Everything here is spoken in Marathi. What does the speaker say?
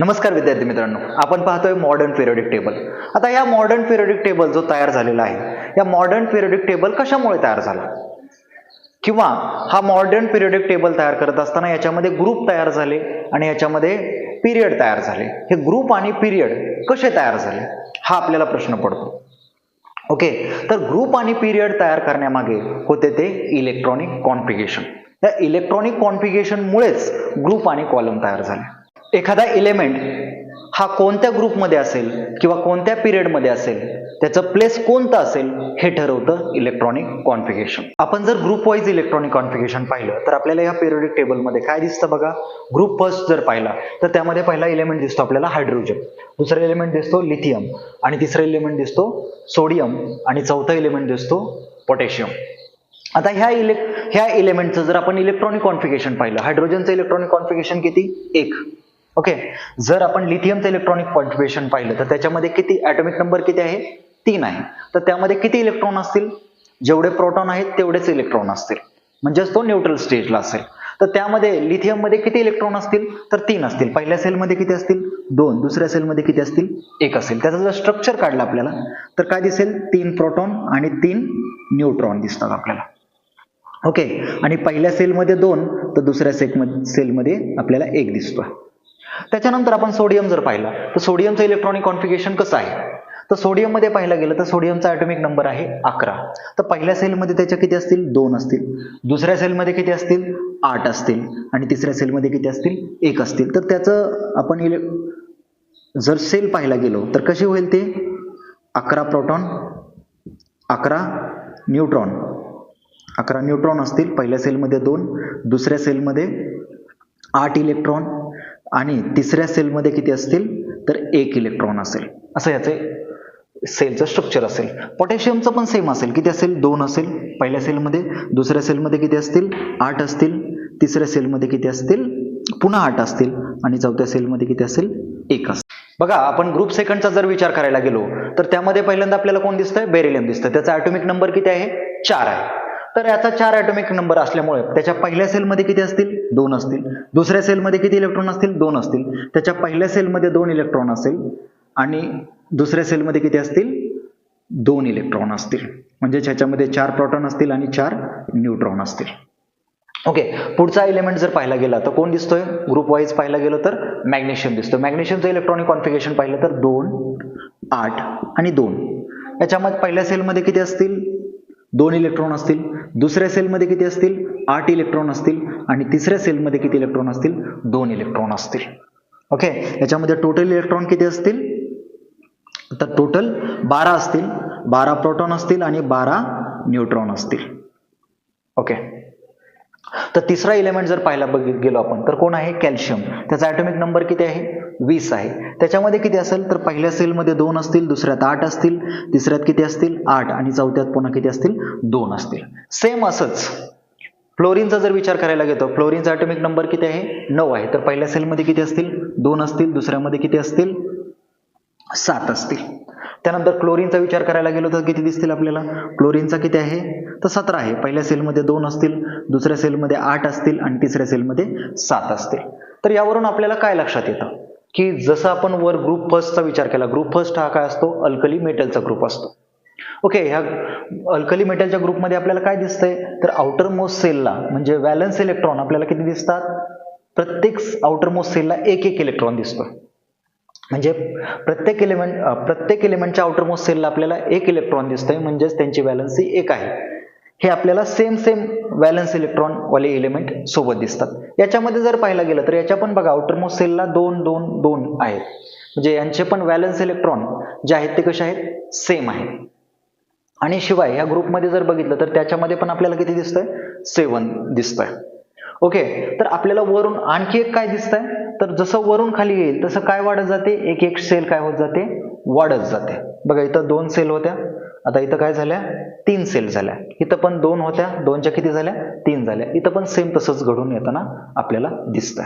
नमस्कार विद्यार्थी मित्रांनो आपण पाहतोय मॉडर्न पिरियडिक टेबल आता या मॉडर्न पिरियडिक टेबल जो तयार झालेला आहे या मॉडर्न पिरियडिक टेबल कशामुळे तयार झाला? किंवा हा मॉडर्न पिरियडिक टेबल तयार करत असताना याच्यामध्ये ग्रुप तयार झाले आणि याच्यामध्ये पिरियड तयार झाले. हे ग्रुप आणि पिरियड कसे तयार झाले? हा आपल्याला प्रश्न पडतो. ओके तर ग्रुप आणि पिरियड तयार करण्यामागे होते ते इलेक्ट्रॉनिक कॉन्फिगेशन या इलेक्ट्रॉनिक कॉन्फिगेशनमुळेच ग्रुप आणि कॉलम तयार झाले. एखादा इलेमेंट हा कोणत्या ग्रुपमध्ये असेल किंवा कोणत्या पिरियडमध्ये असेल त्याचं प्लेस कोणतं असेल हे ठरवतं इलेक्ट्रॉनिक कॉन्फिगेशन आपण जर ग्रुप वाईज इलेक्ट्रॉनिक कॉन्फिगेशन पाहिलं तर आपल्याला या पिरियडिक टेबलमध्ये काय दिसतं बघा? ग्रुप फर्स्ट जर पाहिला तर त्यामध्ये पहिला एलिमेंट दिसतो आपल्याला हायड्रोजन दुसरा एलिमेंट दिसतो लिथियम आणि तिसरा एलिमेंट दिसतो सोडियम आणि चौथा एलिमेंट दिसतो पोटॅशियम आता ह्या इले ह्या एलिमेंटचं जर आपण इलेक्ट्रॉनिक कॉन्फिगेशन पाहिलं हायड्रोजनचं इलेक्ट्रॉनिक कॉन्फिगेशन किती? एक. ओके जर आपण लिथियमचं इलेक्ट्रॉनिक कॉन्ट्रिब्युशन पाहिलं तर त्याच्यामध्ये किती ॲटॉमिक नंबर किती आहे? तीन आहे. तर त्यामध्ये किती इलेक्ट्रॉन असतील? जेवढे प्रोटॉन आहेत तेवढेच इलेक्ट्रॉन असतील. म्हणजेच तो न्यूट्रल स्टेजला असेल. तर त्यामध्ये लिथियममध्ये किती इलेक्ट्रॉन असतील? तर तीन असतील. पहिल्या सेलमध्ये किती असतील? दोन. दुसऱ्या सेलमध्ये किती असतील? एक असेल. त्याचा जर स्ट्रक्चर काढला आपल्याला तर काय दिसेल? तीन प्रोटॉन आणि तीन न्यूट्रॉन दिसतात आपल्याला. ओके आणि पहिल्या सेलमध्ये दोन तर दुसऱ्या सेल सेलमध्ये आपल्याला एक दिसतोय. त्याच्यानंतर आपण सोडियम जर पाहिला तर सोडियमचं इलेक्ट्रॉनिक कॉन्फिगेशन कसं आहे? तर सोडियममध्ये पाहिलं पाहायला गेलं तर सोडियमचा ॲटॉमिक नंबर आहे अकरा. तर पहिल्या सेलमध्ये त्याच्या किती असतील? दोन असतील. दुसऱ्या सेलमध्ये किती असतील? आठ असतील. आणि तिसऱ्या सेलमध्ये किती असतील? एक असतील. तर त्याचं आपण इले जर सेल पाहायला गेलो तर कशी होईल ते? अकरा प्रोटॉन अकरा न्यूट्रॉन अकरा न्यूट्रॉन असतील. पहिल्या सेलमध्ये दोन दुसऱ्या सेलमध्ये आठ इलेक्ट्रॉन आणि तिसऱ्या सेलमध्ये किती असतील? तर एक इलेक्ट्रॉन असेल. असं याचे सेलचं स्ट्रक्चर असेल. पोटॅशियमचं पण सेम असेल. किती असेल? दोन असेल. पहिल्या सेलमध्ये. दुसऱ्या सेलमध्ये किती असतील? आठ असतील. तिसऱ्या सेलमध्ये किती असतील? पुन्हा आठ असतील. आणि चौथ्या सेलमध्ये किती असेल? एक असेल. बघा आपण ग्रुप सेकंडचा जर विचार करायला गेलो तर त्यामध्ये पहिल्यांदा आपल्याला कोण दिसतंय? बेरिलियम दिसतं त्याचा ॲटॉमिक नंबर किती आहे? चार आहे. तर याचा चार ॲटॉमिक नंबर असल्यामुळे त्याच्या पहिल्या सेलमध्ये किती असतील? दोन असतील. दुसऱ्या सेलमध्ये किती इलेक्ट्रॉन असतील? दोन असतील. त्याच्या पहिल्या सेलमध्ये दोन इलेक्ट्रॉन असेल आणि दुसऱ्या सेलमध्ये किती असतील? दोन इलेक्ट्रॉन असतील. म्हणजे ह्याच्यामध्ये चार प्रोटॉन असतील आणि चार न्यूट्रॉन असतील. ओके पुढचा एलिमेंट जर पाहायला गेला तर कोण दिसतोय? ग्रुप वाईज पाहायला गेलो तर मॅग्नेशियम दिसतोय. मॅग्नेशियमचं इलेक्ट्रॉनिक कॉन्फिगरेशन पाहिलं तर दोन आठ आणि दोन. याच्यामध्ये पहिल्या सेलमध्ये किती असतील? दोन इलेक्ट्रॉन असतील दुसऱ्या सेलमध्ये किती असतील? आठ इलेक्ट्रॉन असतील आणि तिसऱ्या सेलमध्ये किती इलेक्ट्रॉन असतील? दोन इलेक्ट्रॉन असतील. ओके याच्यामध्ये टोटल इलेक्ट्रॉन किती असतील? तर टोटल बारा असतील. बारा प्रोटॉन असतील आणि बारा न्यूट्रॉन असतील. ओके तर तिसरा इलेमेंट जर पाहायला बघित गेलो आपण तर कोण आहे? कॅल्शियम त्याचा ॲटॉमिक नंबर किती आहे? वीस आहे. त्याच्यामध्ये किती असेल? तर पहिल्या सेलमध्ये दोन असतील दुसऱ्यात आठ असतील तिसऱ्यात किती असतील? आठ. आणि चौथ्यात पुन्हा किती असतील? दोन असतील. सेम असंच. फ्लोरीनचा जर विचार करायला घेतो फ्लोरीनचा ॲटॉमिक नंबर किती आहे? नऊ आहे. तर पहिल्या सेलमध्ये किती असतील? दोन असतील. दुसऱ्यामध्ये किती असतील? सात असतील. त्यानंतर क्लोरीनचा विचार करायला गेलो तर किती दिसतील आपल्याला? क्लोरीनचा किती आहे? तर सतरा आहे. पहिल्या सेलमध्ये दोन असतील दुसऱ्या सेलमध्ये आठ असतील आणि तिसऱ्या सेलमध्ये सात असतील. तर यावरून आपल्याला काय लक्षात येतं? की जसं आपण वर ग्रुप फर्स्टचा विचार केला ग्रुप फर्स्ट हा काय असतो? अल्कली मेटलचा ग्रुप असतो. ओके ह्या अल्कली मेटलच्या ग्रुपमध्ये आपल्याला काय दिसतंय? तर आउटर मोस्ट सेलला म्हणजे व्हॅलन्स इलेक्ट्रॉन आपल्याला किती दिसतात? प्रत्येक आउटर मोस्ट सेलला एक एक इलेक्ट्रॉन दिसतो. म्हणजे प्रत्येक एलिमेंट प्रत्येक एलिमेंटच्या आउटरमोस्ट सेलला आपल्याला एक इलेक्ट्रॉन दिसतंय म्हणजेच त्यांची व्हॅलन्सी एक आहे. हे आपल्याला सेम सेम व्हॅलन्स इलेक्ट्रॉन वाले एलिमेंट सोबत दिसतात. याच्यामध्ये जर पाहायला गेलं तर याच्या पण बघा आउटरमोस्ट सेलला दोन दोन दोन आहेत. म्हणजे यांचे पण व्हॅलन्स इलेक्ट्रॉन जे आहेत ते कसे आहेत? सेम आहेत. आणि शिवाय ह्या ग्रुपमध्ये जर बघितलं तर त्याच्यामध्ये पण आपल्याला किती दिसतंय? सेवन दिसतंय. ओके तर आपल्याला वरून आणखी एक काय दिसतंय? तर जसं वरून खाली येईल तसं काय वाढत जाते? एक एक सेल काय होत जाते? वाढत जाते. बघा इथं दोन सेल होत्या. आता इथं काय झाल्या? तीन सेल झाल्या. इथं पण दोन होत्या. दोनच्या किती झाल्या? तीन झाल्या. इथं पण सेम तसंच घडून येताना आपल्याला दिसतं